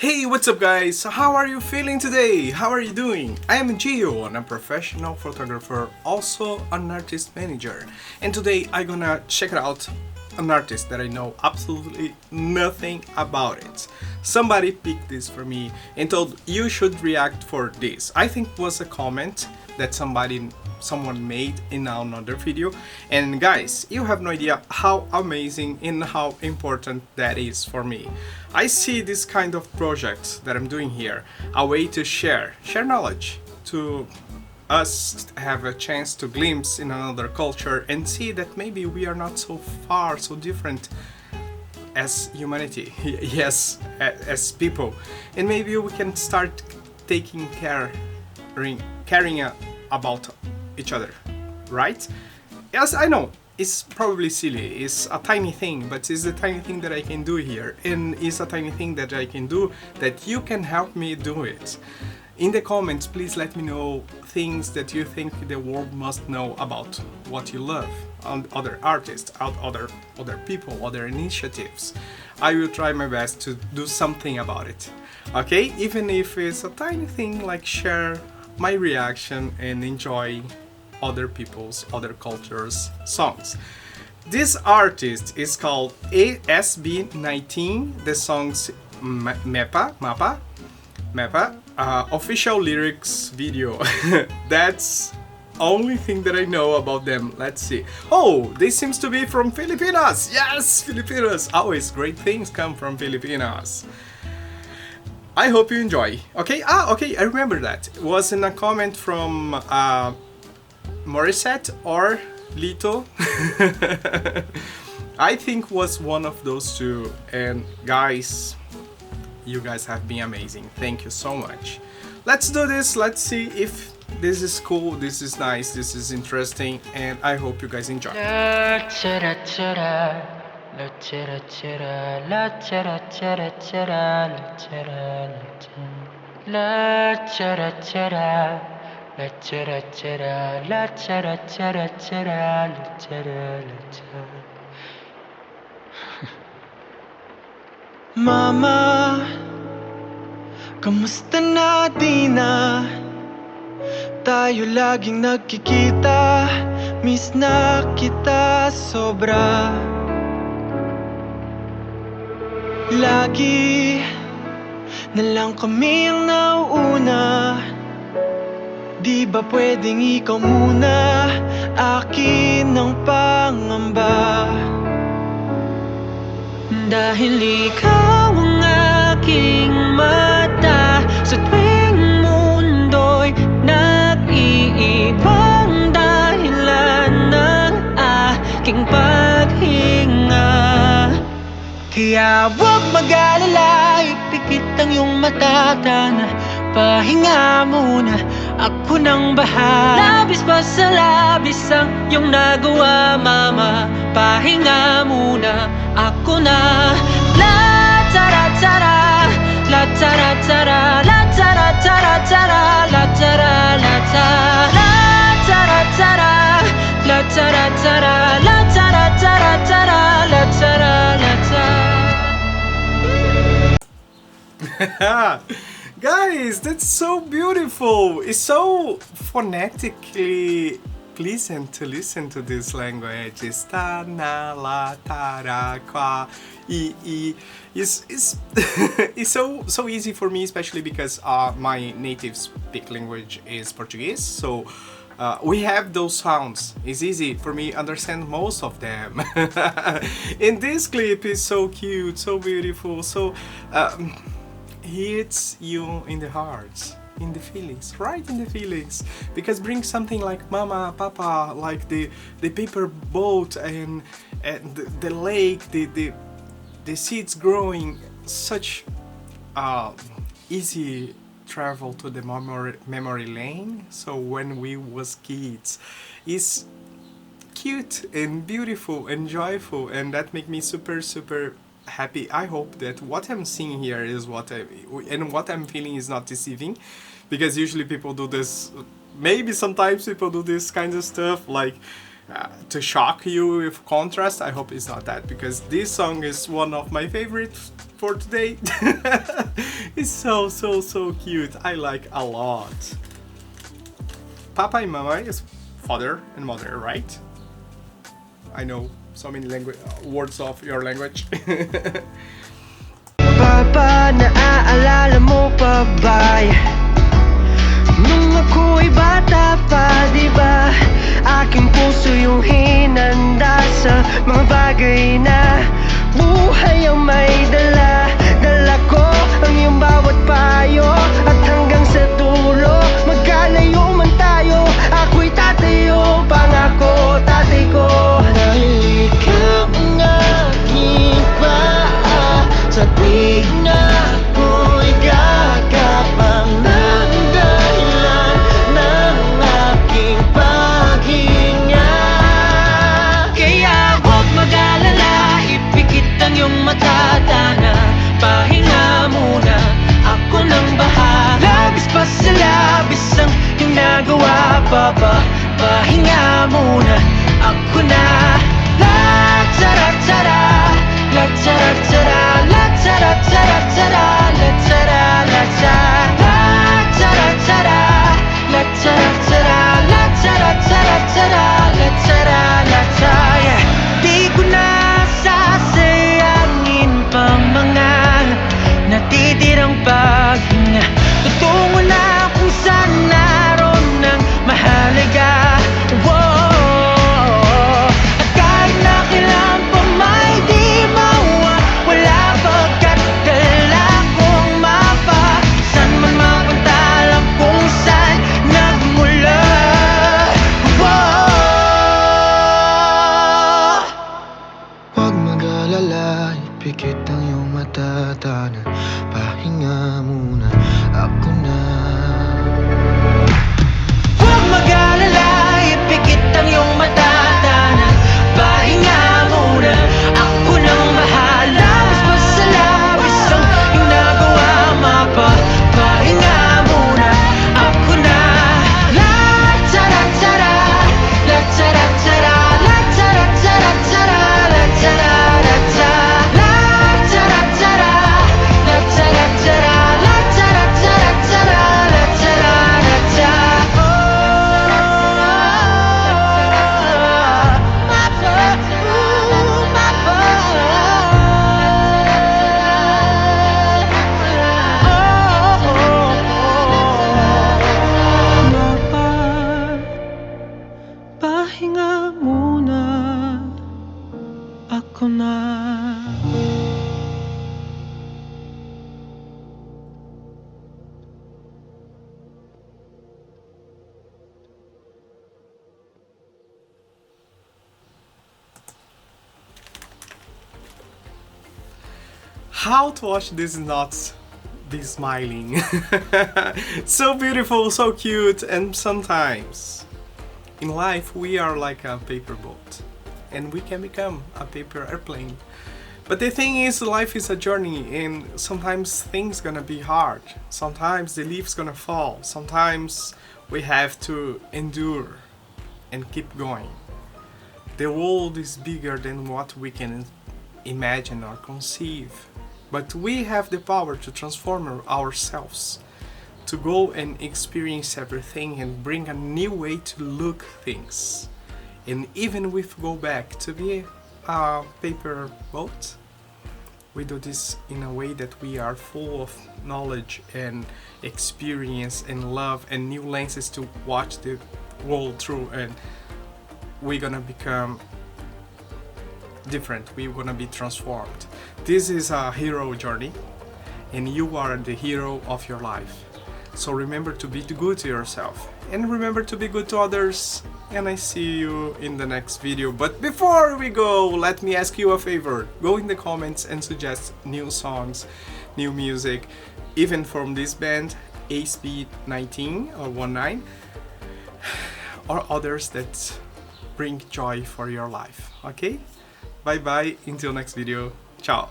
Hey, what's up guys? How are you feeling today? How are you doing? I am Gio and I'm a professional photographer, also an artist manager. And today I'm gonna check out an artist that I know absolutely nothing about it. Somebody picked this for me and told you should react for this. I think was a comment that somebody someone made in another video. And guys you have no idea how amazing and how important that is for me. I see this kind of projects that i'm doing here a way to share share knowledge to us have a chance to glimpse in another culture and see that maybe we are not so far so different as humanity yes as people. And maybe we can start taking care caring about each other, right? Yes, I know, it's probably silly, it's a tiny thing, but it's a tiny thing that I can do here, and it's a tiny thing that I can do that you can help me do it. In the comments, please let me know things that you think the world must know about what you love, on other artists, other other people, other initiatives. I will try my best to do something about it. Okay, even if it's a tiny thing like share my reaction and enjoy other people's, other cultures' songs. This artist is called ASB19. The song's Mepa, Mapa, Mepa. Uh, official lyrics video. That's only thing that I know about them. Let's see. Oh, this seems to be from Filipinas. Yes, Filipinas. Always great things come from Filipinas. I hope you enjoy. Okay. Ah, okay. I remember that. It was in a comment from uh, Morissette or Lito. I think was one of those two. And guys, you guys have been amazing. Thank you so much. Let's do this. Let's see if this is cool, this is nice, this is interesting, and I hope you guys enjoy. La chara chara, la chara chara chara, la chara la chara. Mama, kamusta na di na? Tayo laging nagkikita, miss na kita sobra. Lagi na lang kami ang nauuna. Di ba pwedeng ikaw muna Akin ang pangamba? Dahil ikaw ang aking mata Sa tuwing mundo'y nag-iibang dahilan ng aking paghinga. Kaya huwag mag-alala Ipikit ang iyong mata Pahinga muna ako nang bahala Labis pa sa labis ang iyong nagawa mama Pahinga muna ako na La tara tara La tara tara La tara tara tara La tara la tara La tara tara La tara tara La tara tara tara La tara la tara Guys, that's so beautiful. It's so phonetically pleasant to listen to this language. Sta, na, la, ta, ra, qua, i, i. It's, it's, it's so, so easy for me, especially because uh, my native speak language is Portuguese. So uh, we have those sounds. It's easy for me understand most of them. In this clip, it's so cute, so beautiful, so... Um, hits you in the heart in the feelings right in the feelings. Because bring something like mama papa like the the paper boat and, and the, the lake the, the the seeds growing. Such uh, easy travel to the memory, memory lane. So when we was kids is cute and beautiful and joyful and that make me super super happy. I hope that what I'm seeing here is what I and what I'm feeling is not deceiving, because usually people do this. Maybe sometimes people do this kind of stuff like uh, to shock you with contrast. I hope it's not that because this song is one of my favorites for today. it's so so so cute. I like a lot. Papa and Mama is father and mother, right? I know so many language words of your language. Papa, naaalala mo pa ba? Nung ako'y pa, di ba? Aking puso hinanda sa mga bagay na Buhay ang may Dala ako na How to watch this not be smiling? so beautiful, so cute, and sometimes in life we are like a paper boat and we can become a paper airplane. But the thing is, life is a journey, and sometimes things gonna be hard. Sometimes the leaves gonna fall. Sometimes we have to endure and keep going. The world is bigger than what we can imagine or conceive, but we have the power to transform ourselves, to go and experience everything and bring a new way to look things. And even if we go back to be a paper boat, we do this in a way that we are full of knowledge and experience and love and new lenses to watch the world through and we're gonna become different. We're gonna be transformed. This is a hero journey and you are the hero of your life. So remember to be good to yourself and remember to be good to others and i see you in the next video. But before we go let me ask you a favor. Go in the comments and suggest new songs new music even from this band asp19 or 19 or others that bring joy for your life okay bye bye until next video. Ciao